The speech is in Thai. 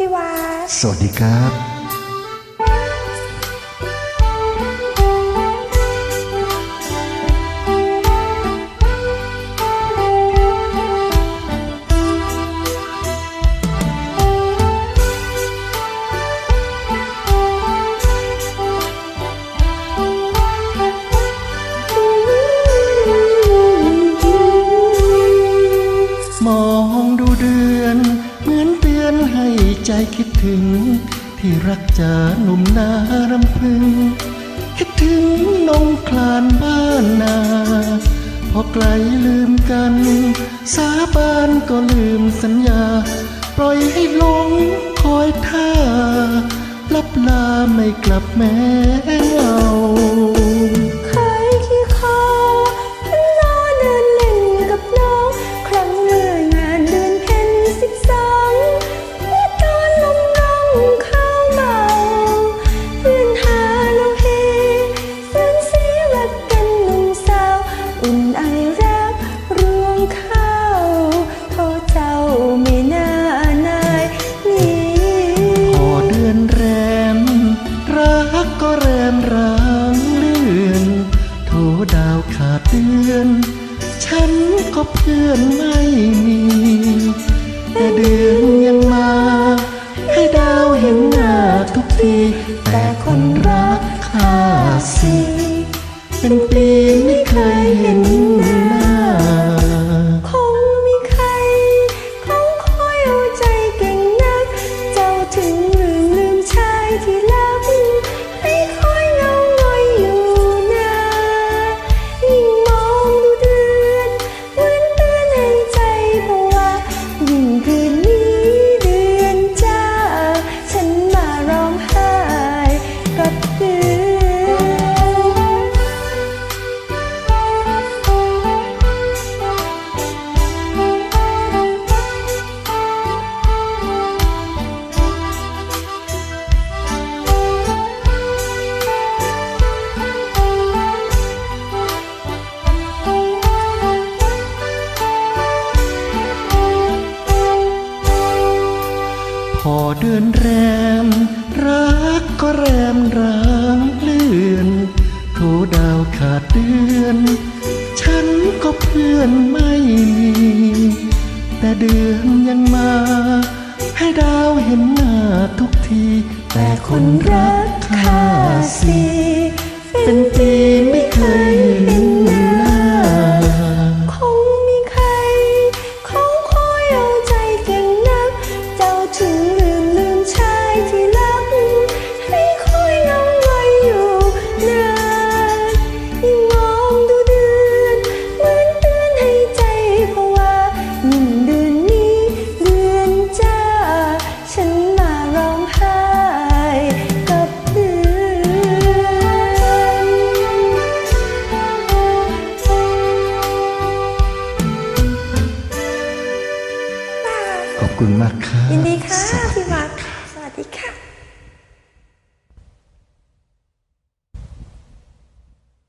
พี่วัดสวัสดีครับ มองดูเดือนเหมือนเตื อนให้ใจคิดถึง ที่รักจาหนุ่มนารำพึง คิดถึงนงคลานบ้านนา พอไกลลืมกัน สาบานก็ลืมสัญญา ปล่อยให้หลงคอยท่าลับลาไม่กลับแม้เงา เตือน ฉันก็เพื่อนไม่มี แต่เดือนยังมา ให้ดาวเห็นหน้าทุกที แต่คนรักข้าสิ เป็นปีไม่เคยเห็น พอเดือนแรม รักก็แรมร้างเลื่อนโทดาวขาดเดือน ฉันก็เพื่อนไม่มี แต่เดือนยังมา ให้ดาวเห็นหน้าทุกที แต่คนรักข้าสิ คุณมากครับยินดีค่ะสวัสพี่วัดสวัสดีค่ะ